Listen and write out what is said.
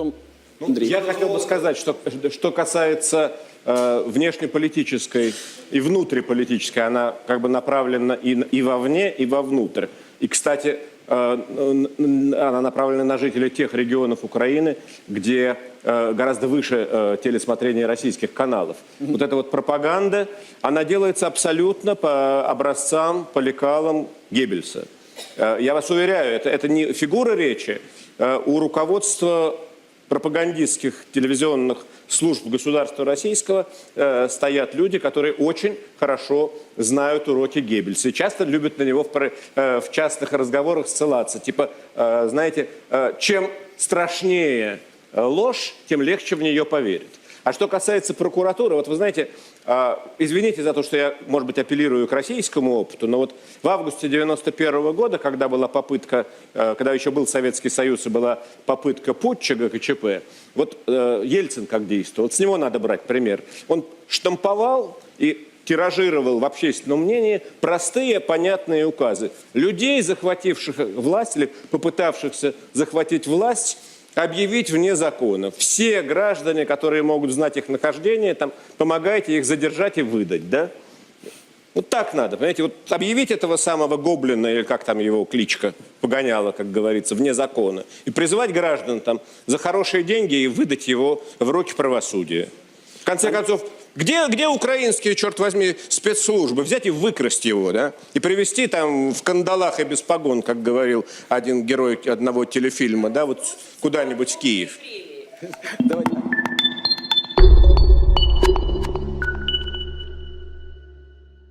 Потом Андрей. Я хотел бы сказать, что, что касается э, внешнеполитической и внутриполитической, она как бы направлена и, и вовне, и вовнутрь. И, кстати, э, она направлена на жителей тех регионов Украины, где э, гораздо выше э, телесмотрения российских каналов. Вот эта вот пропаганда, она делается абсолютно по образцам, по лекалам Геббельса. Э, Я вас уверяю, это, это не фигура речи. Э, У руководства пропагандистских телевизионных служб государства российского э, стоят люди, которые очень хорошо знают уроки Геббельса и часто любят на него в, э, в частных разговорах ссылаться. Типа, э, знаете, э, чем страшнее э, ложь, тем легче в нее поверить. А что касается прокуратуры, вот вы знаете, а, извините за то, что я, может быть, апеллирую к российскому опыту, но вот в августе 91 года, когда была попытка, э, когда еще был Советский Союз и была попытка путча ГКЧП, вот э, Ельцин как действовал, вот с него надо брать пример. Он штамповал и тиражировал в общественном мнении простые, понятные указы. Людей, захвативших власть или попытавшихся захватить власть, объявить вне закона. Все граждане, которые могут знать их нахождение, там, помогайте их задержать и выдать, да? Вот так надо, понимаете, вот объявить этого самого гоблина, или как там его кличка, погоняла, как говорится, вне закона, и призывать граждан там за хорошие деньги и выдать его в руки правосудия. В конце концов, где, где украинские, черт возьми, спецслужбы? Взять и выкрасть его, да? И привезти там в кандалах и без погон, как говорил один герой одного телефильма, да, вот куда-нибудь в Киев. Давайте